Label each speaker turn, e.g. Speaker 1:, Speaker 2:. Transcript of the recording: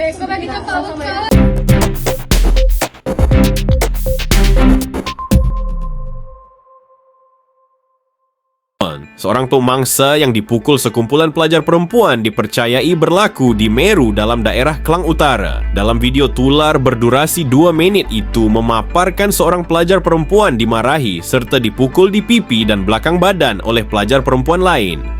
Speaker 1: Ya.
Speaker 2: Seorang pemangsa yang dipukul sekumpulan pelajar perempuan dipercayai berlaku di Meru dalam daerah Kelang Utara. Dalam video tular berdurasi 2 menit itu memaparkan seorang pelajar perempuan dimarahi serta dipukul di pipi dan belakang badan oleh pelajar perempuan lain.